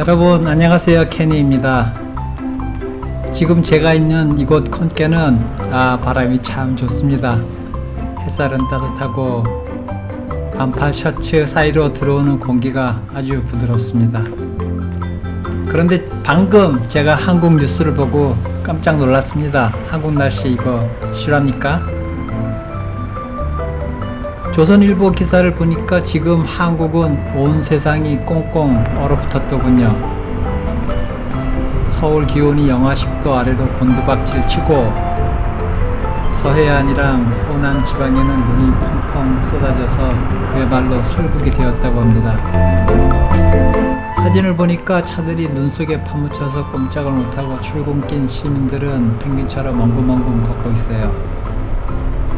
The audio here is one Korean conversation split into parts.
여러분 안녕하세요 케니입니다. 지금 제가 있는 이곳 콘께는 아 바람이 참 좋습니다. 햇살은 따뜻하고 반팔 셔츠 사이로 들어오는 공기가 아주 부드럽습니다. 그런데 방금 제가 한국 뉴스를 보고 깜짝 놀랐습니다. 한국 날씨 이거 실합니까? 조선일보 기사를 보니까 지금 한국은 온 세상이 꽁꽁 얼어붙었더군요. 서울 기온이 영하 10도 아래로 곤두박질 치고 서해안이랑 호남 지방에는 눈이 펑펑 쏟아져서 그야말로 설국이 되었다고 합니다. 사진을 보니까 차들이 눈 속에 파묻혀서 꼼짝을 못하고 출근길 시민들은 펭귄처럼 엉금엉금 걷고 있어요.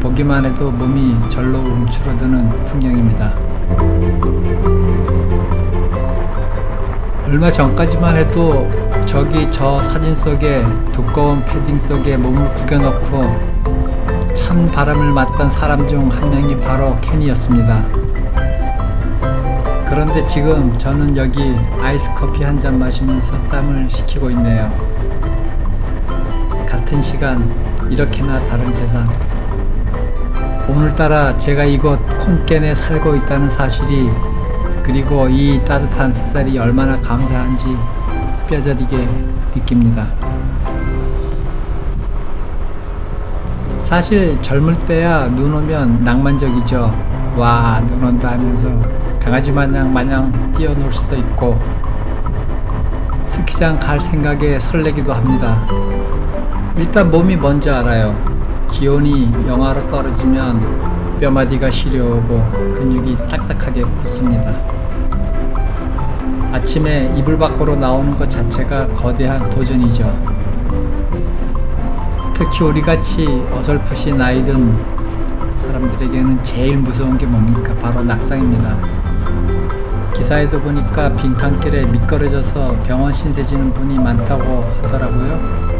보기만 해도 몸이 절로 움츠러드는 풍경입니다. 얼마 전까지만 해도 저기 저 사진 속에 두꺼운 패딩 속에 몸을 구겨넣고 찬 바람을 맞던 사람 중 한 명이 바로 켄이었습니다. 그런데 지금 저는 여기 아이스 커피 한 잔 마시면서 땀을 식히고 있네요. 같은 시간 이렇게나 다른 세상. 오늘따라 제가 이곳 콘겐에 살고 있다는 사실이 그리고 이 따뜻한 햇살이 얼마나 감사한지 뼈저리게 느낍니다. 사실 젊을 때야 눈 오면 낭만적이죠. 와, 눈 온다 하면서 강아지 마냥 마냥 뛰어놀 수도 있고 스키장 갈 생각에 설레기도 합니다. 일단 몸이 뭔지 알아요. 기온이 영하로 떨어지면 뼈마디가 시려오고 근육이 딱딱하게 굳습니다. 아침에 이불 밖으로 나오는 것 자체가 거대한 도전이죠. 특히 우리같이 어설프시 나이 든 사람들에게는 제일 무서운 게 뭡니까? 바로 낙상입니다. 기사에도 보니까 빈칸길에 미끄러져서 병원 신세 지는 분이 많다고 하더라고요.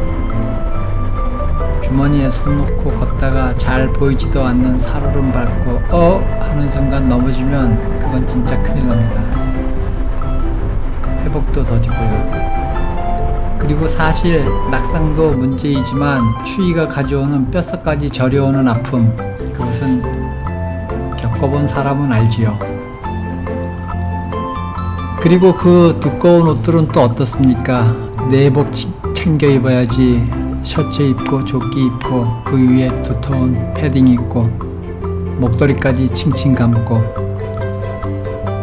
주머니에 손 놓고 걷다가 잘 보이지도 않는 살얼음 밟고 어 하는 순간 넘어지면 그건 진짜 큰일 납니다. 회복도 더디고요. 그리고 사실 낙상도 문제이지만 추위가 가져오는 뼛속까지 저려오는 아픔 그것은 겪어본 사람은 알지요. 그리고 그 두꺼운 옷들은 또 어떻습니까? 내복 챙겨 입어야지 셔츠 입고 조끼 입고 그 위에 두터운 패딩 입고 목도리까지 칭칭 감고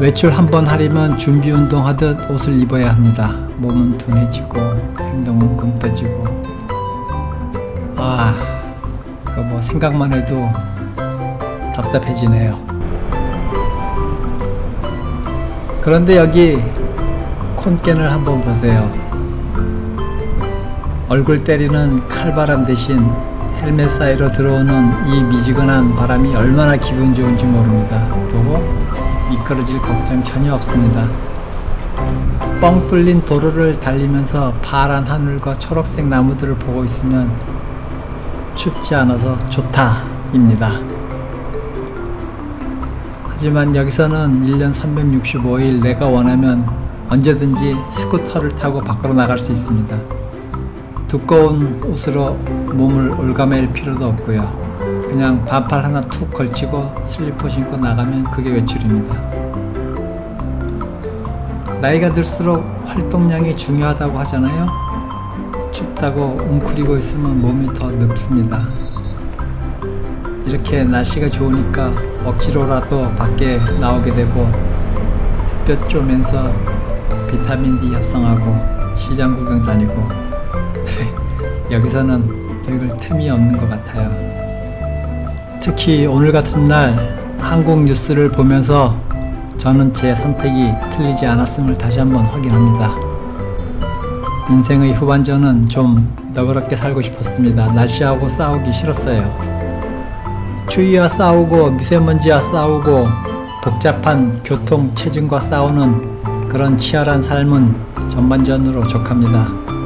외출 한 번 하려면 준비 운동 하듯 옷을 입어야 합니다. 몸은 둔해지고 행동은 금떠지고 아 뭐 생각만 해도 답답해지네요. 그런데 여기 콘겐을 한번 보세요. 얼굴 때리는 칼바람 대신 헬멧 사이로 들어오는 이 미지근한 바람이 얼마나 기분 좋은지 모릅니다. 또 미끄러질 걱정 전혀 없습니다. 뻥 뚫린 도로를 달리면서 파란 하늘과 초록색 나무들을 보고 있으면 춥지 않아서 좋다입니다. 하지만 여기서는 1년 365일 내가 원하면 언제든지 스쿠터를 타고 밖으로 나갈 수 있습니다. 두꺼운 옷으로 몸을 올가맬 필요도 없고요. 그냥 반팔 하나 툭 걸치고 슬리퍼 신고 나가면 그게 외출입니다. 나이가 들수록 활동량이 중요하다고 하잖아요. 춥다고 웅크리고 있으면 몸이 더 늙습니다. 이렇게 날씨가 좋으니까 억지로라도 밖에 나오게 되고 햇볕 쬐면서 비타민 D 협성하고 시장 구경 다니고 여기서는 늙을 틈이 없는 것 같아요. 특히 오늘 같은 날 한국 뉴스를 보면서 저는 제 선택이 틀리지 않았음을 다시 한번 확인합니다. 인생의 후반전은 좀 너그럽게 살고 싶었습니다. 날씨하고 싸우기 싫었어요. 추위와 싸우고 미세먼지와 싸우고 복잡한 교통 체증과 싸우는 그런 치열한 삶은 전반전으로 족합니다.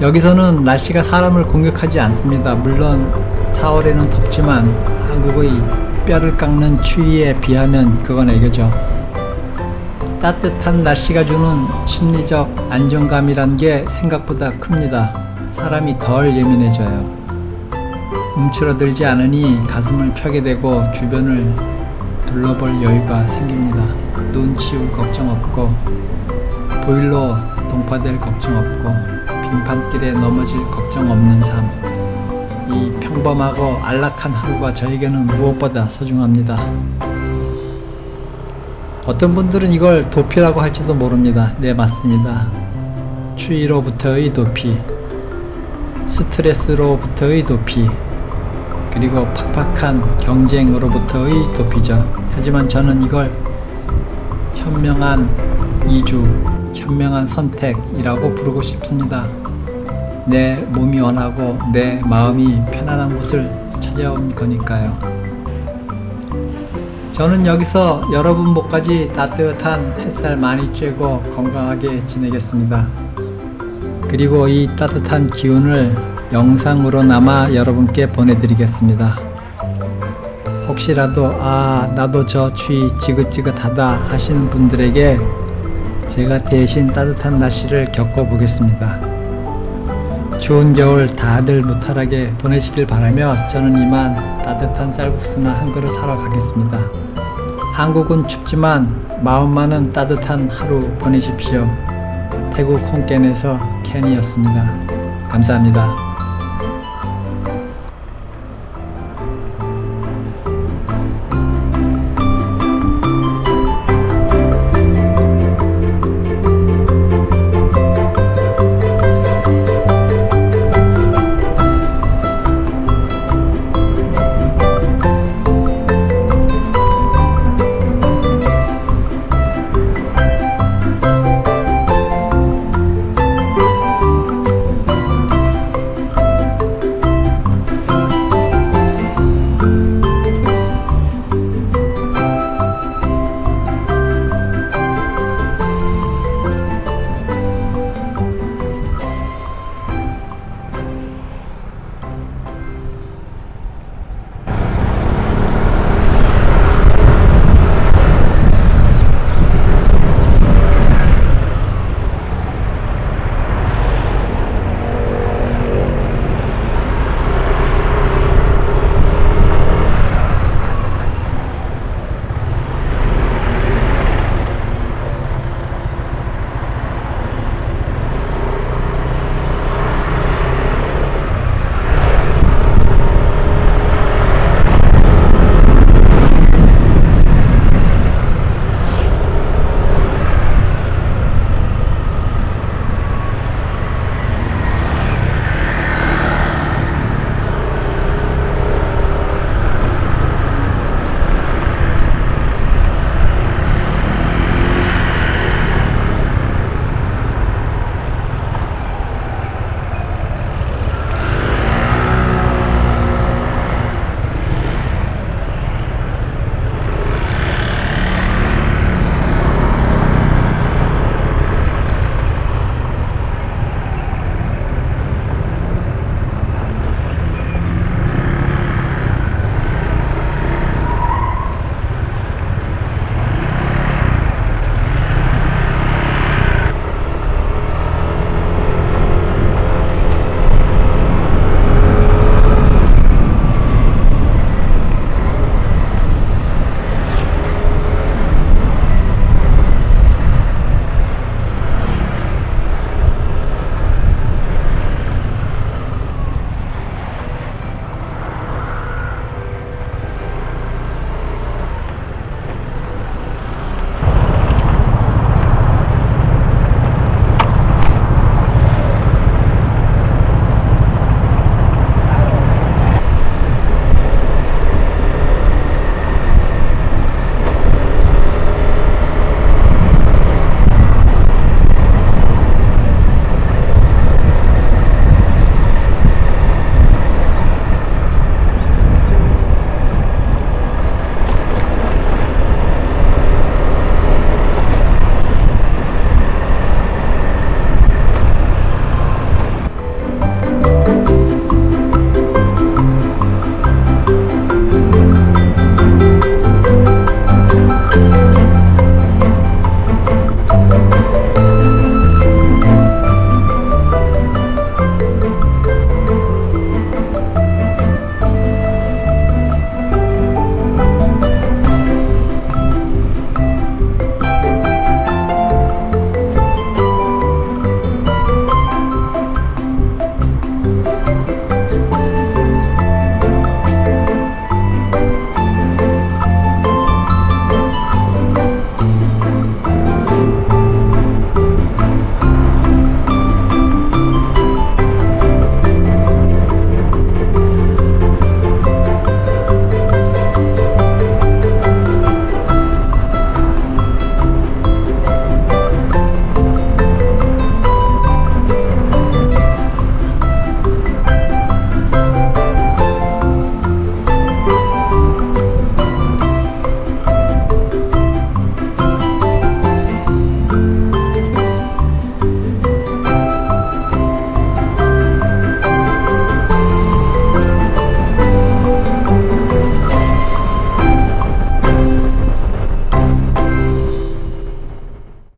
여기서는 날씨가 사람을 공격하지 않습니다. 물론 4월에는 덥지만 한국의 뼈를 깎는 추위에 비하면 그건 애교죠. 따뜻한 날씨가 주는 심리적 안정감이란 게 생각보다 큽니다. 사람이 덜 예민해져요. 움츠러들지 않으니 가슴을 펴게 되고 주변을 둘러볼 여유가 생깁니다. 눈 치울 걱정 없고 보일러 동파될 걱정 없고 빙판길에 넘어질 걱정 없는 삶. 이 평범하고 안락한 하루가 저에게는 무엇보다 소중합니다. 어떤 분들은 이걸 도피라고 할지도 모릅니다. 네, 맞습니다. 추위로부터의 도피, 스트레스로부터의 도피, 그리고 팍팍한 경쟁으로부터의 도피죠. 하지만 저는 이걸 현명한 이주, 현명한 선택이라고 부르고 싶습니다. 내 몸이 원하고 내 마음이 편안한 곳을 찾아온 거니까요. 저는 여기서 여러분 목까지 따뜻한 햇살 많이 쬐고 건강하게 지내겠습니다. 그리고 이 따뜻한 기운을 영상으로나마 여러분께 보내드리겠습니다. 혹시라도 아 나도 저 추위 지긋지긋하다 하시는 분들에게 제가 대신 따뜻한 날씨를 겪어보겠습니다. 추운 겨울 다들 무탈하게 보내시길 바라며 저는 이만 따뜻한 쌀국수나 한 그릇 하러 가겠습니다. 한국은 춥지만 마음만은 따뜻한 하루 보내십시오. 태국 홍겐에서 캔이었습니다. 감사합니다.